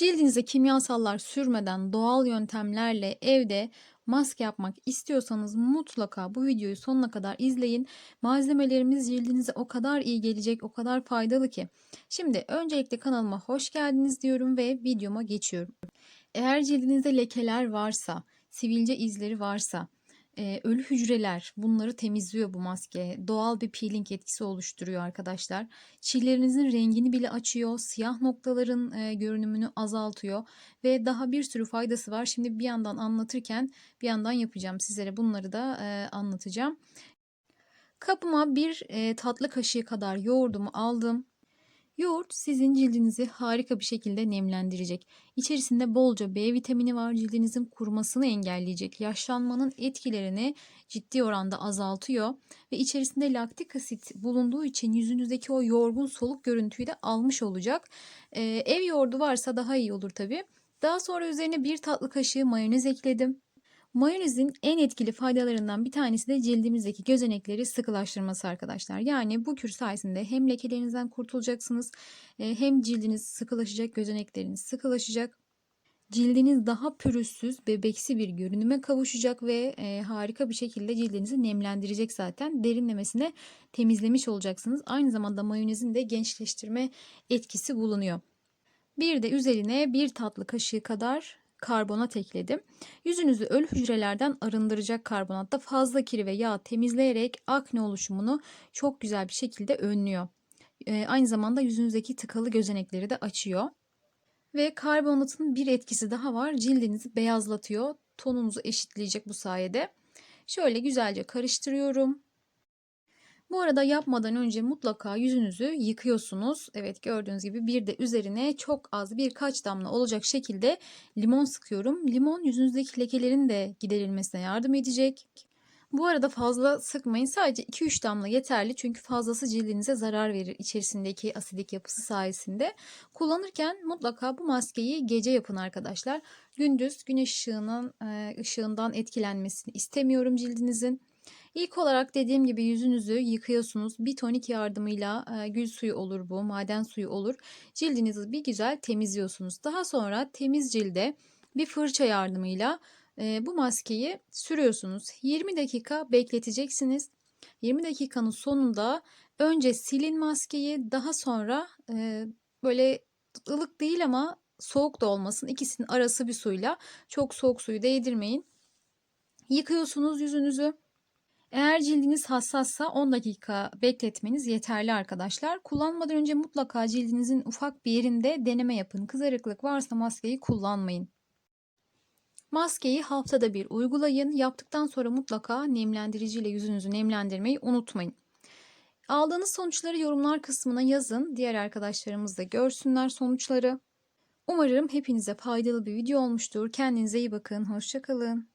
Cildinize kimyasallar sürmeden doğal yöntemlerle evde maske yapmak istiyorsanız mutlaka bu videoyu sonuna kadar izleyin. Malzemelerimiz cildinize o kadar iyi gelecek, o kadar faydalı ki. Şimdi öncelikle kanalıma hoş geldiniz diyorum ve videoma geçiyorum. Eğer cildinizde lekeler varsa, sivilce izleri varsa, e, ölü hücreler bunları temizliyor bu maske. Doğal bir peeling etkisi oluşturuyor arkadaşlar. Çillerinizin rengini bile açıyor. Siyah noktaların e, görünümünü azaltıyor. Ve daha bir sürü faydası var. Şimdi bir yandan anlatırken bir yandan yapacağım. Sizlere bunları da e, anlatacağım. Kapıma bir e, tatlı kaşığı kadar yoğurdumu aldım. Yoğurt sizin cildinizi harika bir şekilde nemlendirecek. İçerisinde bolca B vitamini var. Cildinizin kurumasını engelleyecek. Yaşlanmanın etkilerini ciddi oranda azaltıyor. Ve içerisinde laktik asit bulunduğu için yüzünüzdeki o yorgun soluk görüntüyü de almış olacak. Ee, ev yoğurdu varsa daha iyi olur tabii. Daha sonra üzerine bir tatlı kaşığı mayonez ekledim. Mayonezin en etkili faydalarından bir tanesi de cildimizdeki gözenekleri sıkılaştırması arkadaşlar. Yani bu kür sayesinde hem lekelerinizden kurtulacaksınız e, hem cildiniz sıkılaşacak, gözenekleriniz sıkılaşacak. Cildiniz daha pürüzsüz, bebeksi bir görünüme kavuşacak ve e, harika bir şekilde cildinizi nemlendirecek zaten. Derinlemesine temizlemiş olacaksınız. Aynı zamanda mayonezin de gençleştirme etkisi bulunuyor. Bir de üzerine bir tatlı kaşığı kadar karbonat ekledim. Yüzünüzü ölü hücrelerden arındıracak karbonatta fazla kiri ve yağ temizleyerek akne oluşumunu çok güzel bir şekilde önlüyor. Ee, aynı zamanda yüzünüzdeki tıkalı gözenekleri de açıyor. Ve karbonatın bir etkisi daha var. Cildinizi beyazlatıyor. Tonunuzu eşitleyecek bu sayede. Şöyle güzelce karıştırıyorum. Bu arada yapmadan önce mutlaka yüzünüzü yıkıyorsunuz. Evet gördüğünüz gibi bir de üzerine çok az birkaç damla olacak şekilde limon sıkıyorum. Limon yüzünüzdeki lekelerin de giderilmesine yardım edecek. Bu arada fazla sıkmayın. Sadece 2-3 damla yeterli. Çünkü fazlası cildinize zarar verir içerisindeki asidik yapısı sayesinde. Kullanırken mutlaka bu maskeyi gece yapın arkadaşlar. Gündüz güneş ışığının ışığından etkilenmesini istemiyorum cildinizin. İlk olarak dediğim gibi yüzünüzü yıkıyorsunuz. Bir tonik yardımıyla e, gül suyu olur bu, maden suyu olur. Cildinizi bir güzel temizliyorsunuz. Daha sonra temiz cilde bir fırça yardımıyla e, bu maskeyi sürüyorsunuz. 20 dakika bekleteceksiniz. 20 dakikanın sonunda önce silin maskeyi daha sonra e, böyle ılık değil ama soğuk da olmasın. İkisinin arası bir suyla çok soğuk suyu değdirmeyin. Yıkıyorsunuz yüzünüzü. Eğer cildiniz hassassa 10 dakika bekletmeniz yeterli arkadaşlar. Kullanmadan önce mutlaka cildinizin ufak bir yerinde deneme yapın. Kızarıklık varsa maskeyi kullanmayın. Maskeyi haftada bir uygulayın. Yaptıktan sonra mutlaka nemlendirici ile yüzünüzü nemlendirmeyi unutmayın. Aldığınız sonuçları yorumlar kısmına yazın. Diğer arkadaşlarımız da görsünler sonuçları. Umarım hepinize faydalı bir video olmuştur. Kendinize iyi bakın. Hoşçakalın.